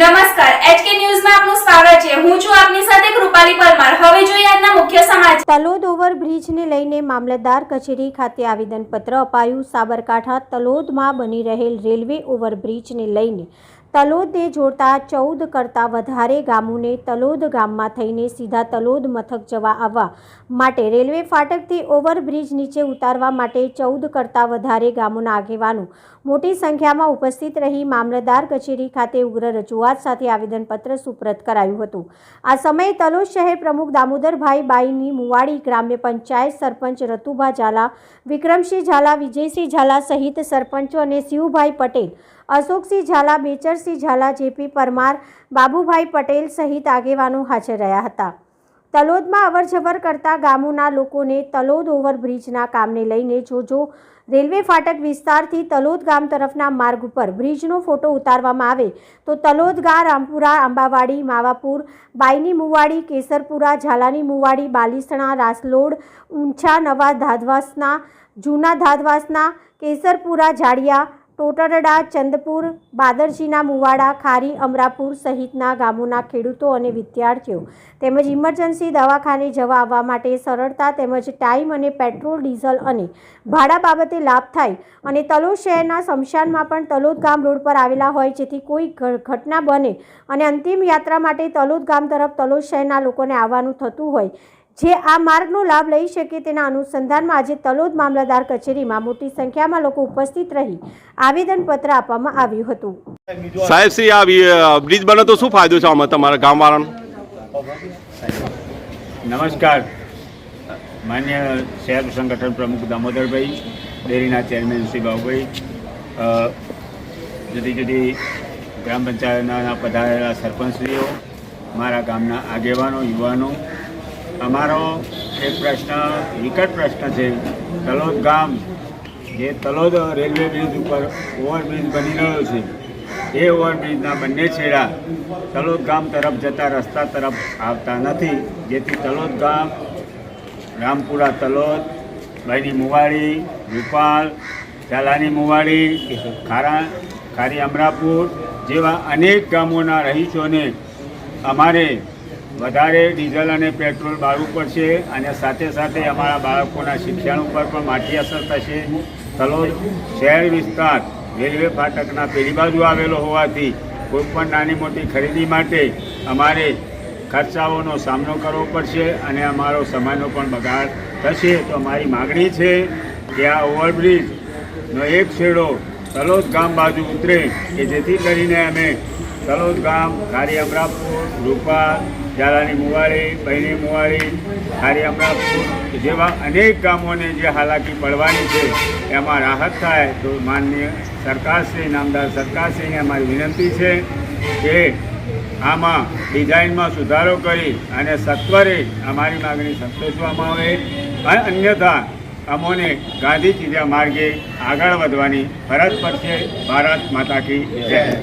નમસ્કાર એચકે ન્યૂઝમાં આપનું સ્વાગત છે. હું છું આપની સાથે કૃપાલી પરમાર. હવે જોઈએ આજના મુખ્ય સમાચાર. તલોદ ઓવરબ્રિજને લઈને મામલતદાર કચેરી ખાતે આવેદનપત્ર અપાયું. સાબરકાંઠા તલોદમાં બની રહેલ રેલવે ઓવરબ્રિજને લઈને તલોદને જોડતા ચૌદ કરતાં વધારે ગામોને તલોદ ગામમાં થઈને સીધા તલોદ મથક જવા આવવા માટે રેલવે ફાટકથી ઓવરબ્રિજ નીચે ઉતારવા માટે ચૌદ કરતાં વધારે ગામોના આગેવાનો મોટી સંખ્યામાં ઉપસ્થિત રહી મામલતદાર કચેરી ખાતે ઉગ્ર રજૂઆત સાથે આવેદનપત્ર સુપ્રત કરાયું હતું. આ સમયે તલોદ શહેર પ્રમુખ દામોદરભાઈ બાઈની મુવાડી ગ્રામ્ય પંચાયત સરપંચ રતુભા ઝાલા, વિક્રમસિંહ ઝાલા, વિજયસિંહ ઝાલા સહિત સરપંચો અને શિવભાઈ પટેલ, અશોકસિંહ ઝાલા બેચરસિંહ ઝાલા જેપી પરમાર, બાબુભાઈ પટેલ સહિત આગેવાનો હાજર રહ્યા હતા. તલોદમાં અવરજવર કરતા ગામોના લોકોને તલોદ ઓવરબ્રિજના કામને લઈને જોજો રેલવે ફાટક વિસ્તારથી તલોદ ગામ તરફના માર્ગ ઉપર બ્રિજનો ફોટો ઉતારવામાં આવે તો તલોદ ગા રામપુરા, આંબાવાડી, માવાપુર, બાઈની મુવાડી, કેસરપુરા, ઝાલાની મુવાડી, બાલીસણા, રાસલોડ ઊંચા નવા ધાદવાસના જૂના ધાદવાસના કેસરપુરા, જાડિયા ટોટરડા, ચંદપુર, બાદરજીના મુવાડા, ખારી, અમરાપુર સહિતના ગામોના ખેડૂતો અને વિદ્યાર્થીઓ તેમજ ઇમરજન્સી દવાખાને જવા આવવા માટે સરળતા તેમજ ટાઈમ અને પેટ્રોલ, ડીઝલ અને ભાડા બાબતે લાભ થાય અને તલોદ શહેરના શમશાનમાં પણ તલોદ ગામ રોડ પર આવેલા હોય જેથી કોઈ ઘટના બને અને અંતિમ યાત્રા માટે તલોદ ગામ તરફ તલોદ શહેરના લોકોને આવવાનું થતું હોય જે આ માર્ગનો લાભ લઈ શકે તેના અનુસંધાનમાં આજે તલોદ મામલતદાર કચેરીમાં મોટી સંખ્યામાં લોકો ઉપસ્થિત રહી આવેદનપત્ર આપવામાં આવ્યું હતું. સાહેબ શ્રી આ બ્રિજ બને તો શું ફાયદો છે આમાં તમારા ગામવાળાનો? નમસ્કાર. માન્ય શહેર સંગઠન પ્રમુખ દામોદરભાઈ ડેરીના ચેરમેન શ્રી બાબુભાઈ જુદી જુદી ગ્રામ પંચાયતના પધારેલા સરપંચશ્રીઓ મારા ગામના આગેવાનો યુવાનો અમારો એક પ્રશ્ન, વિકટ પ્રશ્ન છે. તલોદ ગામ, જે તલોદ રેલવે બ્રિજ ઉપર ઓવરબ્રિજ બની રહ્યો છે. એ ઓવરબ્રિજના બંને છેડા તલોદ ગામ તરફ જતા રસ્તા તરફ આવતા નથી. જેથી તલોદ ગામ, રામપુરા તલોદ બાઈની મુવાડી, રૂપાલ ચાલાની મુવાડી, ખારા, ખારી અમરાપુર જેવા અનેક ગામોના રહીશોને અમારે વધારે ડીઝલ અને પેટ્રોલ બાળવું પડશે અને સાથે સાથે અમારા બાળકોના શિક્ષણ ઉપર પણ માઠી અસર થશે. તલોદ શહેર વિસ્તાર રેલવે ફાટકના પેલી બાજુ આવેલો હોવાથી કોઈપણ નાની મોટી ખરીદી માટે અમારે ખર્ચાઓનો સામનો કરવો પડશે અને અમારો સમયનો પણ બગાડ થશે. તો અમારી માગણી છે કે આ ઓવરબ્રિજનો એક છેડો તલોદ ગામ બાજુ ઉતરે કે જેથી કરીને અમે તલોદ ગામ ખારી અમરાપુર, રૂપા ઝાલાની મુવાડી, બહેની હારી અમરાપુર જેવા અનેક ગામોને જે હાલાકી પડવાની છે, એમાં રાહત થાય તો માનનીય સરકારશ્રી, નામદાર સરકારશ્રીને અમારી વિનંતી છે કે આમાં ડિઝાઇનમાં સુધારો કરી અને સત્વરે અમારી માગણી સંતોષવામાં આવે. અને અન્યથા અમોને ગાંધી માર્ગે આગળ વધવાની ફરજ પડશે. ભારત માતા કી જય.